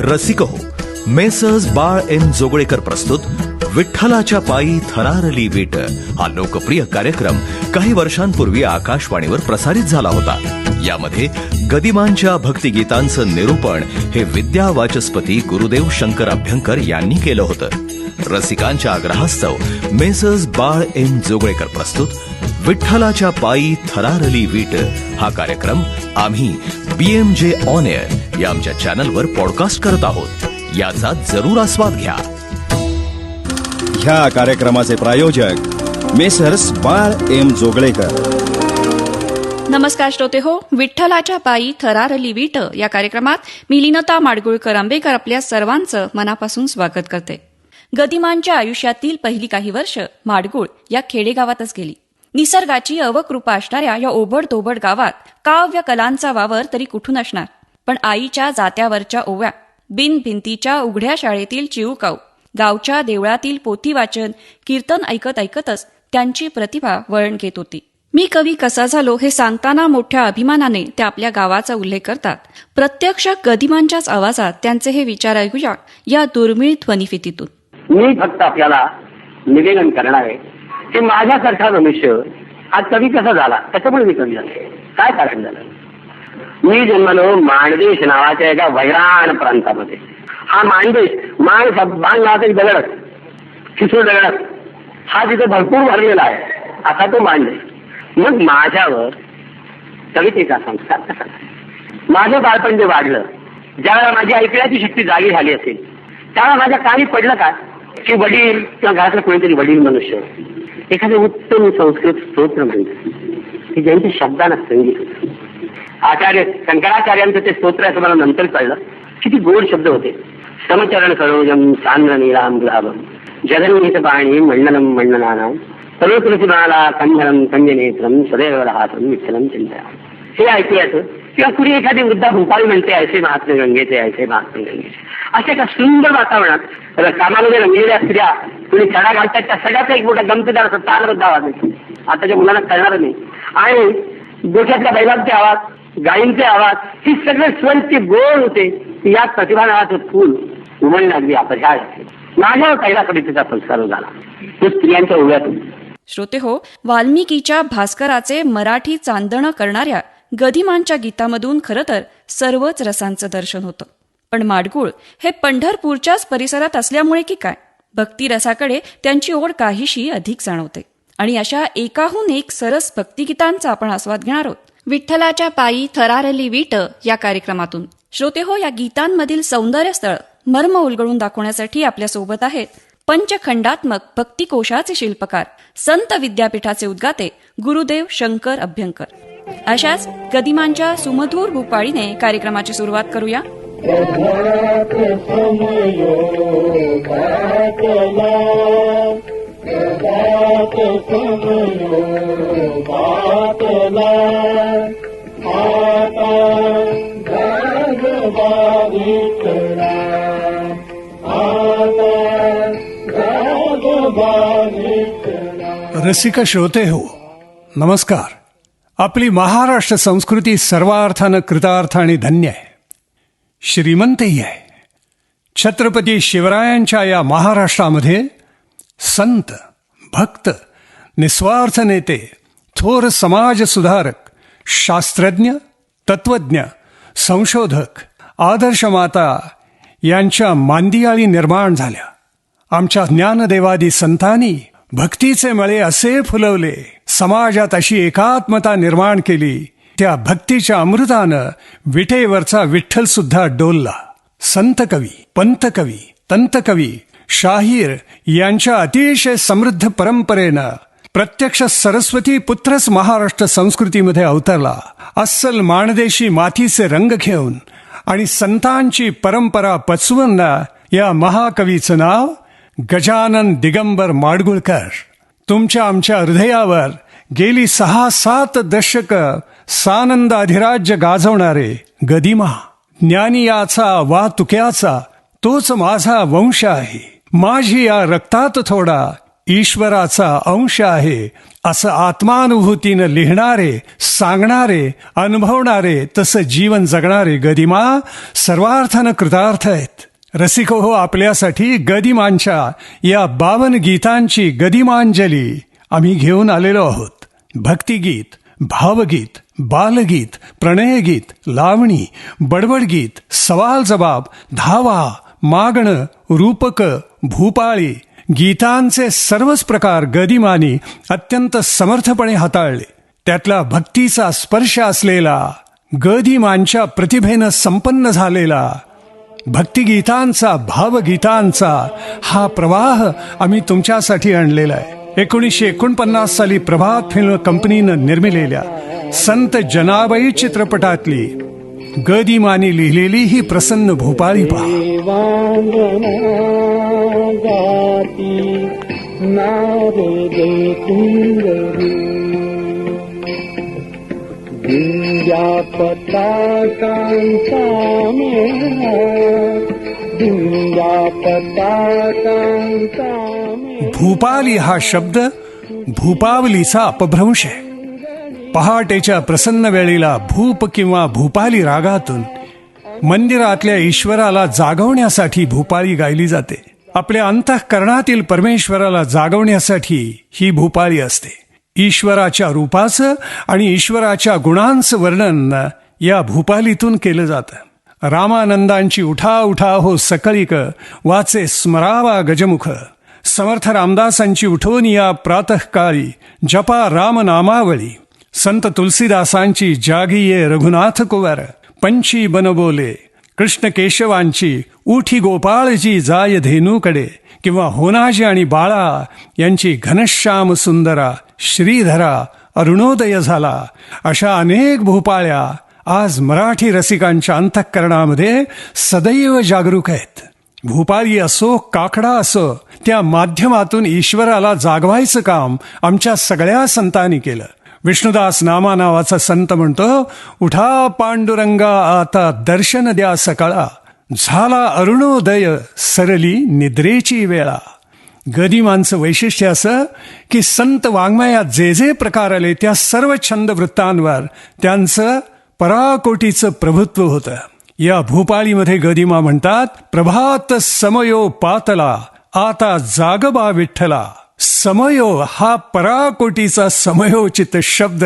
रसिक हो. Messrs Bal M Joglekar प्रस्तुत विठ्ठलाच्या पायी थरारली विट. हा लोकप्रिय कार्यक्रम काही वर्षांपूर्वी आकाशवाणीवर प्रसारित झाला होता. यामध्ये गदिमांच्या भक्तिगीतांचं निरूपण हे विद्या वाचस्पती गुरुदेव शंकर अभ्यंकर यांनी केलं होतं. रसिकांच्या आग्रहास्तव मेसर्स बाळ एम जोगळेकर प्रस्तुत विठ्ठलाच्या पायी थरारली वीट. हा कार्यक्रम आम्ही बीएमजे ऑन एअर या आमच्या चॅनलवर पॉडकास्ट करत आहोत. याचा जरूर आस्वाद घ्या. ह्या कार्यक्रमाचे प्रायोजक मेसर्स बाळ एम जोगळेकर. नमस्कार श्रोते हो विठ्ठलाच्या पायी थरारली वीट. या कार्यक्रमात मी लिनता माडगुळकर आंबेकर आपल्या सर्वांचं मनापासून स्वागत करते. गदिमांच्या आयुष्यातील पहिली काही वर्ष माडगुळ या खेडेगावातच गेली. निसर्गाची अवकृपा असणाऱ्या या ओबड गावात काव्य कलांचा वावर तरी कुठून असणार? पण आईच्या जात्यावरच्या ओव्या बिन भिंतीच्या उघड्या शाळेतील चिऊकाऊ गावच्या देवळातील पोथी वाचन कीर्तन ऐकत ऐकतच त्यांची प्रतिभा वळण घेत होती. मी कवी कसा झालो हे सांगताना मोठ्या अभिमानाने ते आपल्या गावाचा उल्लेख करतात. प्रत्यक्ष गदिमांच्याच आवाजात त्यांचे हे विचार ऐकूया या दुर्मिळ ध्वनिफितीतून. मी फक्त आपल्याला निवेदन करणार आहे की माझ्यासारखा मनुष्य आज कवी कसा झाला त्याच्यामुळे मी कवी झाले. काय कारण झालं? मी जन्मलो माणदेश नावाच्या एका वैराण प्रांतामध्ये. हा माणदेश माण बाण नावाचा एक दगड खिसूळ दगड हा तिथे भरपूर भरलेला आहे. असा तो माणदेश. मग माझ्यावर कवितेचा संस्कार कसा माझं बालपण जे वाढलं ज्यावेळेला माझी ऐकण्याची शक्ती जागी झाली असेल त्यावेळेला माझ्या काही पडलं का? की वडील किंवा घरातलं कोणीतरी वडील मनुष्य. एखादं उत्तम संस्कृत स्तोत्र म्हणतात. की ज्यांच्या शब्दांना संगीत आचार्य शंकराचार्यांचं ते स्तोत्र असं मला नंतर कळलं. किती गोड शब्द होते. समचरण सरोजम सांद्र नीलाम गुलाबम जगन्नीत पाणी मंडलम मंडनानाम सर्व तुलसीमाला कंधरम कंजनेत्रम सदैव राहतम विठ्ठलम चिंतया. हे ऐकूयाचं. किंवा कुणी एखादी वृद्धा भूपाळी म्हणते ऐसे महात्मे गंगेचे ऐसे महात्मे गंगेचे. अशा एका सुंदर वातावरणात कामामध्ये रंगलेल्या स्त्रिया कुणी चढा घालतात त्या सगळ्याचा एक मोठा गमतीदार असा तालबद्ध आवाज येतो. आताच्या मुलांना कळणार नाही. आणि डोक्यातल्या बैलांचे आवाज गायींचे आवाज ही सगळे स्वर ते गोड होते. या प्रतिभा नावाचं फूल उमलणे अगदी अपघात माझ्या पहिला तिचा संस्कार झाला. तो स्त्रियांच्या ओव्यातून श्रोते हो वाल्मिकीच्या भास्कराचे मराठी चांदणं करणाऱ्या गदिमांच्या गीतामधून खरं तर सर्वच रसांचं दर्शन होतं. पण माडगुळ हे पंढरपूरच्याच परिसरात असल्यामुळे की काय? भक्तिरसाकडे त्यांची ओढ काहीशी अधिक जाणवते. आणि अशा एकाहून एक सरस भक्तिगीतांचा आपण आस्वाद घेणार आहोत. विठ्ठलाच्या पायी थरारली वीट या कार्यक्रमातून. श्रोते हो या गीतांमधील सौंदर्य स्थळ मर्म उलगडून दाखवण्यासाठी आपल्यासोबत आहेत पंचखंडात्मक भक्तिकोशाचे शिल्पकार संत विद्यापीठाचे उद्गाते गुरुदेव शंकर अभ्यंकर. अशाच गदिमांच्या सुमधूर भूपाळीने कार्यक्रमाची सुरुवात करूया. रसिक श्रोते हो नमस्कार. आपली महाराष्ट्र संस्कृती सर्वार्थानं कृतार्थ आणि धन्य आहे. श्रीमंतही आहे. छत्रपती शिवरायांच्या या महाराष्ट्रामध्ये संत भक्त निस्वार्थ नेते थोर समाज सुधारक शास्त्रज्ञ तत्वज्ञ संशोधक आदर्श माता यांच्या मांदियाळी निर्माण झाल्या. आमच्या ज्ञानदेवादी संतांनी भक्तीचे मळे असे फुलवले समाजात अशी एकात्मता निर्माण केली त्या भक्तीच्या अमृतानं विटेवरचा विठ्ठल सुद्धा डोलला. संत कवी पंतकवी तंतकवी शाहीर यांच्या अतिशय समृद्ध परंपरेनं प्रत्यक्ष सरस्वती पुत्रच महाराष्ट्र संस्कृतीमध्ये अवतरला. अस्सल माणदेशी मातीचे रंग घेऊन आणि संतांची परंपरा पचवून या महाकवीचं नाव गजानन दिगंबर माडगुळकर. तुमच्या आमच्या हृदयावर गेली सहा सात दशक सानंद अधिराज्य गाजवणारे गदिमा. ज्ञानी याचा वा तुक्याचा तोच माझा वंश आहे. माझी या रक्तात थोडा ईश्वराचा अंश आहे असं आत्मानुभूतीनं लिहिणारे सांगणारे अनुभवणारे तसं जीवन जगणारे गदिमा सर्वार्थानं कृतार्थ आहेत. रसिक हो आपल्यासाठी गदिमांच्या या बावन गीतांची गदिमांजली आम्ही घेऊन आलेलो आहोत. भक्तिगीत भावगीत बालगीत प्रणयगीत लावणी बडबडगीत सवाल जबाब धावा मागणं रूपक भूपाळी गीतांचे सर्वच प्रकार गदिमानी अत्यंत समर्थपणे हाताळले. त्यातला भक्तीचा स्पर्श असलेला गदिमांच्या प्रतिभेनं संपन्न झालेला भक्तिगीतांचा भावगीतांचा हा प्रवाह आम्ही तुमच्यासाठी आणलेला आहे. एकोणीसशे एकोणपन्नास साली प्रभात फिल्म कंपनीनं निर्मिलेल्या संत जनाबाई चित्रपटातली गदिमानी लिहिलेली ही प्रसन्न भूपाळी पहा. भूपाली हा शब्द भूपावलीचा अपभ्रंश आहे. पहाटेच्या प्रसन्न वेळेला भूप किंवा भूपाली रागातून मंदिरातल्या ईश्वराला जागवण्यासाठी भूपाळी गायली जाते. आपल्या अंतःकरणातील परमेश्वराला जागवण्यासाठी ही भूपाळी असते. ईश्वराच्या रूपाचं आणि ईश्वराच्या गुणांचं वर्णन या भूपालीतून केलं जातं. रामानंदांची उठा उठा हो सकळीक वाचे स्मरावा गजमुख. समर्थ रामदासांची उठवून या प्रातःकाळी जपा रामनामावळी संत तुलसीदासांची जागी ये रघुनाथ कुवर पंची बनबोले कृष्ण केशवांची उठी गोपाळजी जाय धेनूकडे किंवा होनाजी आणि बाळा यांची घनश्याम सुंदरा श्रीधरा अरुणोदय झाला. अशा अनेक भूपाळ्या आज मराठी रसिकांच्या अंतःकरणामध्ये सदैव जागरूक आहेत. भूपाळी असो काकडा असो त्या माध्यमातून ईश्वराला जागवायचं काम आमच्या सगळ्या संतांनी केलं. विष्णुदास नामा नावाचा संत म्हणतो उठा पांडुरंगा आता दर्शन द्या सकाळा. झाला अरुणोदय सरली निद्रेची वेळा. गदिमांचं वैशिष्ट्य असं की संत वाङ्मयात जे जे प्रकार आले त्या सर्व छंद वृत्तांवर त्यांचं पराकोटीचं प्रभुत्व होतं. या भूपाळीमध्ये गदिमा म्हणतात प्रभात समयो पातला आता जागबा विठ्ठला. समयो हा पराकोटीचा समयोचित शब्द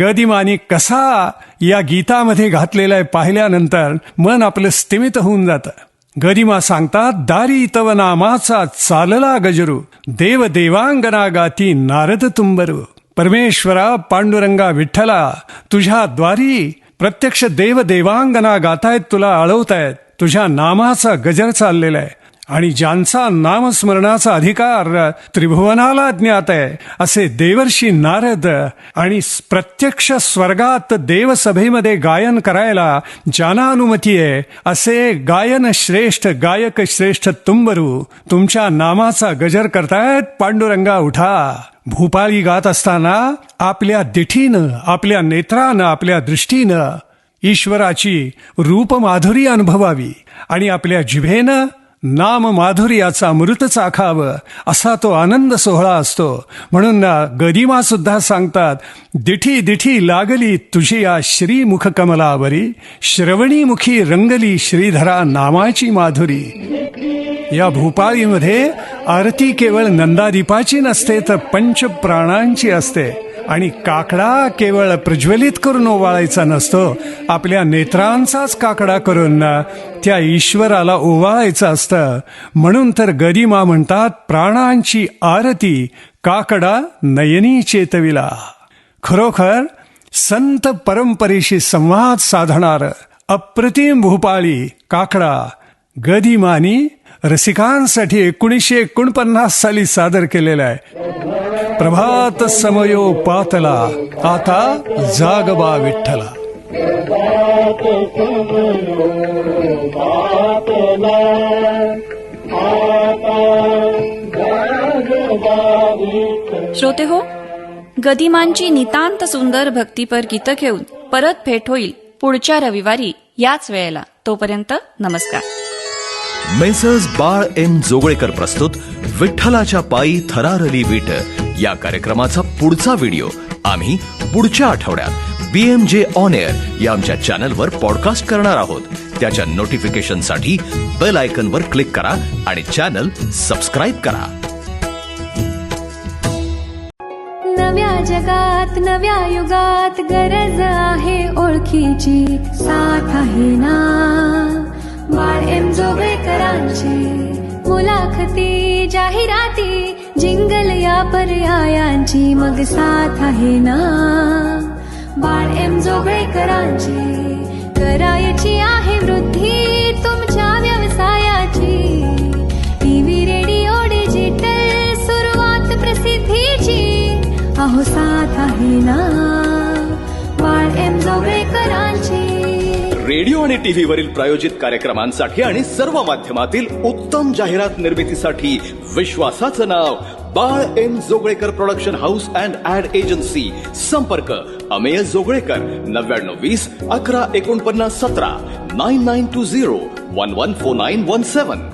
गदिमानी कसा या गीतामध्ये घातलेला आहे पाहिल्यानंतर मन आपलं स्तिमित होऊन जातं. गदिमा सांगतात दारी तव नामाचा चालला गजरू देव देवांगना गाती नारद तुंबरू परमेश्वरा पांडुरंगा विठ्ठला तुझ्या द्वारी प्रत्यक्ष देव देवांगना गातायत तुला आळवतायत तुझ्या नामाचा गजर चाललेला आहे आणि ज्यांचा नामस्मरणाचा अधिकार त्रिभुवनाला ज्ञात आहे असे देवर्षी नारद आणि प्रत्यक्ष स्वर्गात देवसभेमध्ये गायन करायला ज्यांना अनुमती आहे असे गायन श्रेष्ठ गायक श्रेष्ठ तुंबरू तुमच्या नामाचा गजर करतायत पांडुरंगा उठा. भूपाळी गात असताना आपल्या दिठीनं आपल्या नेत्रानं आपल्या दृष्टीनं ईश्वराची रूपमाधुरी अनुभवावी आणि आपल्या जिभेनं नाम माधुर्याचा अमृत चाखावं असा तो आनंद सोहळा असतो. म्हणून ना गदिमा सुद्धा सांगतात दिठी दिठी लागली तुझी या श्रीमुख कमलावरी श्रवणीमुखी रंगली श्रीधरा नामाची माधुरी. या भूपाळीमध्ये आरती केवळ नंदादीपाची नसते तर पंच प्राणांची असते. आणि काकडा केवळ प्रज्वलित करून ओवाळायचा नसतो. आपल्या नेत्रांचाच काकडा करून त्या ईश्वराला ओवाळायचं असतं. म्हणून तर गदिमा म्हणतात प्राणांची आरती काकडा नयनी चेतविला. खरोखर संत परंपरेशी संवाद साधणार अप्रतिम भूपाळी काकडा गदिमानी रसिकांसाठी एकोणीसशे एकोणपन्नास साली सादर केलेला आहे. प्रभात समयो पातला आता जागबा विठ्ठला. श्रोते हो गदिमांची नितांत सुंदर भक्तीपर गीतं घेऊन परत भेट होईल पुढच्या रविवारी याच वेळेला. तोपर्यंत नमस्कार. मेसर्स बाळ एम जोगळेकर प्रस्तुत विठ्ठलाच्या पायी थरारली विट. या कार्यक्रमाचा पुढचा व्हिडिओ आम्ही पुढच्या आठवड्यात B M J on air या आमच्या चॅनलवर पॉडकास्ट करणार आहोत. त्याच्या नोटिफिकेशनसाठी बेल आयकनवर क्लिक करा आणि चॅनल सबस्क्राईब करा. नव्या जगात नव्या युगात गरज आहे ओळखीची. साथ आहे ना. बाळ एम जोगळेकरांची मुलाखती जाहिराती जिंगल या पर्यायांची मग साथ आहे ना? बाळ एम जोगळेकरांची करायची आहे वृद्धी तुमच्या व्यवसायाची. टीव्ही रेडिओ डिजिटल सुरुवात प्रसिद्धीची. अहो साथ आहे ना? बाळ एम जोगळेकरांची रेडिओ आणि टीव्ही वरील प्रायोजित कार्यक्रमांसाठी आणि सर्व माध्यमातील उत्तम जाहिरात निर्मितीसाठी विश्वासाचं नाव Bal M Joglekar production house and ad agency संपर्क अमेय जोगळेकर नव्याण्णव वीस अकरा एकोणपन्नास सतरा nine nine two zero one one four nine one seven